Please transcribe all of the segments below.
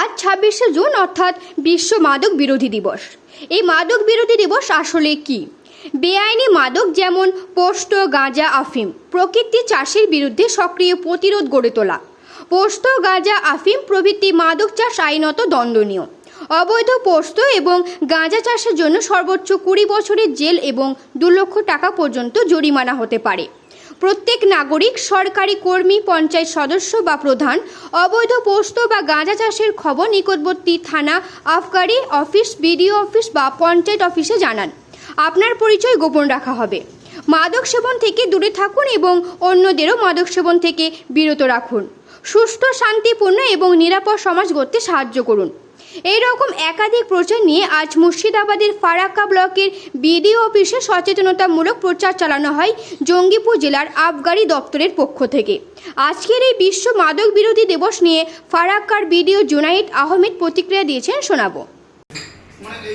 আজ ছাব্বিশে জুন, অর্থাৎ বিশ্ব মাদক বিরোধী দিবস। এই মাদক বিরোধী দিবস আসলে কি? বেআইনি মাদক যেমন পোস্ত, গাঁজা, আফিম, প্রকৃতি চাষের বিরুদ্ধে সক্রিয় প্রতিরোধ গড়ে তোলা। পোস্ত, গাঁজা, আফিম প্রভৃতি মাদক চাষ আইনত দণ্ডনীয়। অবৈধ পোস্ত এবং গাঁজা চাষের জন্য সর্বোচ্চ কুড়ি বছরের জেল এবং দু লক্ষ টাকা পর্যন্ত জরিমানা হতে পারে। প্রত্যেক নাগরিক, সরকারি কর্মী, পঞ্চায়েত সদস্য বা প্রধান, অবৈধ পোস্ত বা গাঁজা চাষের খবর নিকটবর্তী থানা আফগারি অফিস, বিডিও অফিস বা পঞ্চায়েত অফিসে জানান। আপনার পরিচয় গোপন রাখা হবে। মাদক সেবন থেকে দূরে থাকুন এবং অন্যদেরও মাদক সেবন থেকে বিরত রাখুন। সুস্থ শান্তিপূর্ণ এবং নিরাপদ সমাজ গড়তে সাহায্য করুন। এই রকম একাধিক প্রচার নিয়ে আজ মুর্শিদাবাদের ফারাক্কা ব্লকের বিডিও অফিসে সচেতনতামূলক প্রচার চালানো হয় জঙ্গিপুর জেলার আবগারি দপ্তরের পক্ষ থেকে। আজকের এই বিশ্ব মাদক বিরোধী দিবস নিয়ে ফারাক্কার বিডিও জুনাইদ আহমেদ প্রতিক্রিয়া দিয়েছেন, শোনাবো। মানে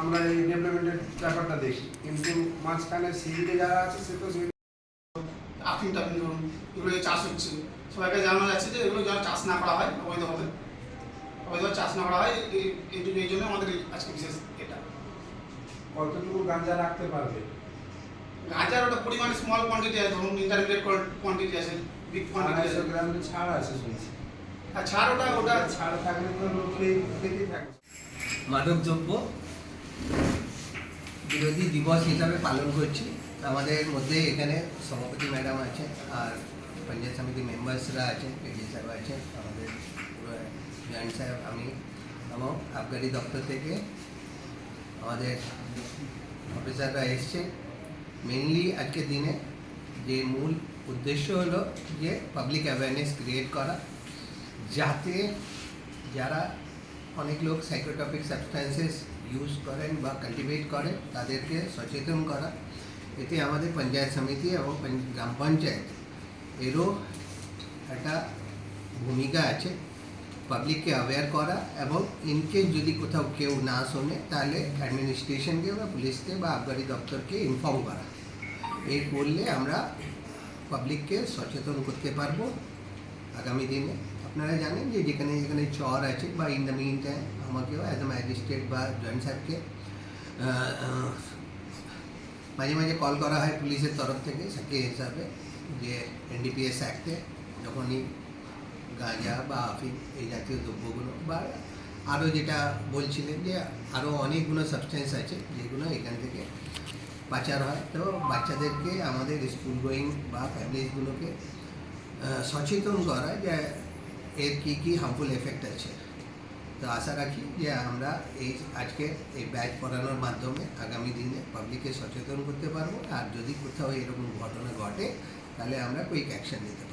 আমরা এই ডেভেলপমেন্টের ব্যাপারটা দেখি। কিন্তু মাঝখানে শিবিরে যারা আছে, সে তো সেই আফিম ধরুন এগুলো যে চাষ হচ্ছে। সবাইকে জানানো যাচ্ছে যে এগুলো যেন চাষ না করা হয় অবৈধভাবে। অবৈধভাবে চাষ না করা হয় এই- এইটুকু এই জন্য আমাদের আজকে বিশেষ এটা। কতটুকু গাঁজা রাখতে পারবে? গাঁজার ওটা পরিমাণে স্মল কোয়ান্টিটি আছে ধরুন ইন্টারমিডিয়েট কোয়ান্টিটি আছে বিগ কোয়ান্টিটি আছে। আড়াইশো গ্রামের ছাড় আছে শুনছি। আর ছাড় ওটা ওটা। ছাড় থাকলে তো লোকেই খেতেই থাকবে। মাদকদ্রব্য বিরোধী দিবস হিসাবে পালন করছি। আমাদের মধ্যে এখানে সভাপতি ম্যাডাম আছেন আর পঞ্চায়েত সমিতি মেম্বার্সরা আছেন এডি সাহেব আছেন, আমাদের জয়েন্ট সাহেব, আমি এবং আবগারি দপ্তর থেকে আমাদের অফিসাররা এসছেন। মেনলি আজকের দিনে যে মূল উদ্দেশ্য হলো যে পাবলিক অ্যাওয়ারনেস ক্রিয়েট করা, যাতে যারা অনেক লোক সাইকোটপিক সাবস্ট্যান্সেস ইউজ করেন বা কাল্টিভেট করেন, তাদেরকে সচেতন করা এতে আমাদের পঞ্চায়েত সমিতি এবং পঞ্চ- গ্রাম পঞ্চায়েত এরও একটা ভূমিকা আছে পাবলিককে অ্যাওয়্যার করা এবং ইনকেস যদি কোথাও কেউ না শোনে তাহলে অ্যাডমিনিস্ট্রেশনকে বা পুলিশকে বা আবগারি দপ্তরকে ইনফর্ম করা এই করলে আমরা পাবলিককে সচেতন করতে পারব আগামী দিনে আপনারা জানেন যে যেখানে যেখানে চর আছে বা ইন দ্য মিন টাইম আমাকেও অ্যাজ এ ম্যাজিস্ট্রেট বা জয়েন্ট সাহেবকে আহ, আহ, মাঝে মাঝে কল করা হয় পুলিশের তরফ থেকে, সাক্ষী হিসাবে, যে এনডিপিএস অ্যাক্টে যখনই গাঁজা বা আফিম এই জাতীয় দ্রব্যগুলো বা আরও যেটা বলছিলেন যে আরও অনেকগুলো সাবস্টেন্স আছে যেগুলো এখান থেকে পাচার হয়। তো বাচ্চাদেরকে আমাদের স্কুল গোয়িং বা ফ্যামিলিজগুলোকে সচেতন করা যে এর কী কী হার্মফুল এফেক্ট আছে। তো আশা রাখি যে আমরা এই আজকে এই ব্যাচ পড়ানোর মাধ্যমে আগামী দিনে পাবলিককে সচেতন করতে পারব। আর যদি কোথাও এরকম ঘটনা ঘটে, তাহলে আমরা কুইক অ্যাকশন নিতে পারব।